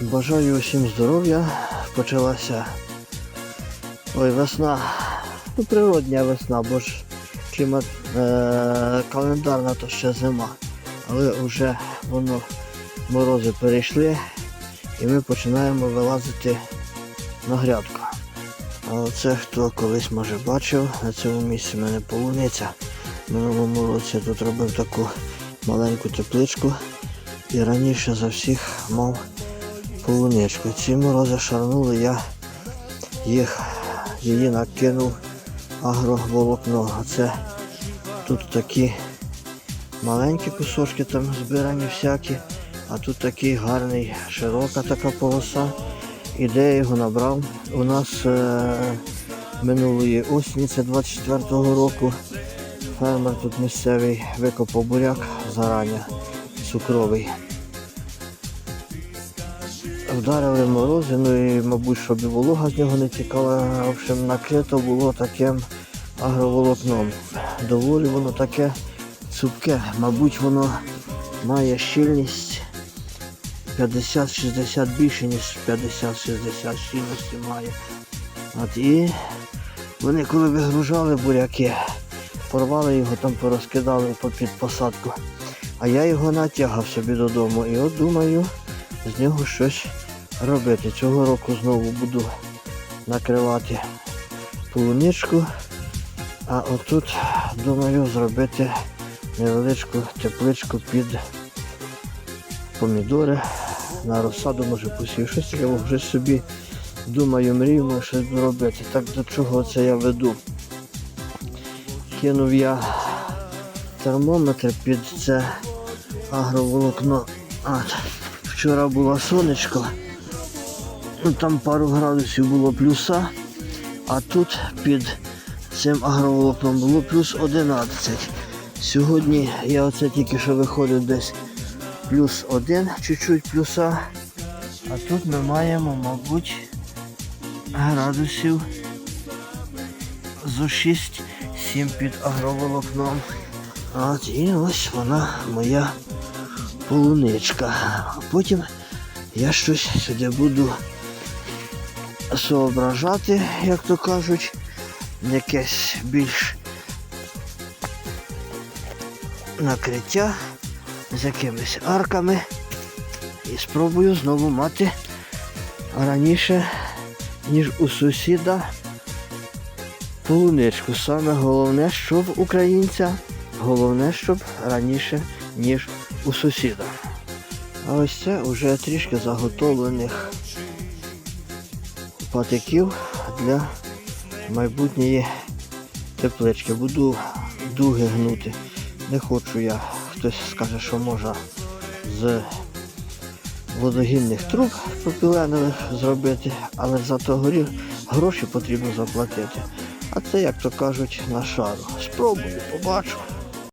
Бажаю усім здоров'я. Почалася ой, весна. Ну, природня весна, бо ж клімат е- календарна то ще зима. Але вже воно морози перейшли і ми починаємо вилазити на грядку. А це хто колись може бачив, на цьому місці в мене полуниця. Минулому році я тут робив таку маленьку тепличку і раніше за всіх мав полуничку. Ці морози шарнули, я їх її накинув агроволокно. А це тут такі маленькі кусочки там збирані всякі, а тут такий гарний, широка така полоса. І де я його набрав? У нас е, минулої осені, це 24-го року, фермер тут місцевий викопав буряк зарані, цукровий. Вдарили морози, ну і, мабуть, щоб і волога з нього не тікала, в общем, накрито було таким агроволокном. Доволі воно таке цупке, мабуть, воно має щільність 50-60 більше, ніж 50-60 щільності має. От і вони коли вигружали буряки, порвали його там, порозкидали під посадку. А я його натягав собі додому. І от думаю з нього щось робити. Цього року знову буду накривати полуничку. А отут думаю зробити невеличку тепличку під помідори. На розсаду може посію. Щось таке вже собі думаю, мрію, може щось робити. Так до чого це я веду? Кинув я термометр під це агроволокно. От. Вчора було сонечко, ну там пару градусів було плюса, а тут під цим агроволокном було плюс 11. Сьогодні я оце тільки що виходив десь плюс 1, чуть-чуть плюса. А тут ми маємо, мабуть, градусів зо 6-7 під агроволокном. От і ось вона моя полуничка. А потім я щось сюди буду соображати, як то кажуть, якесь більш накриття з якимись арками. І спробую знову мати раніше, ніж у сусіда полуничку. Саме головне, щоб українця, головне, щоб раніше, ніж у сусіда. А ось це вже трішки заготовлених патиків для майбутньої теплички. Буду дуги гнути. Не хочу я, хтось скаже, що можна з водогінних труб пропіленових зробити, але за то гроші потрібно заплатити. А це, як то кажуть, на шару. Спробую, побачу.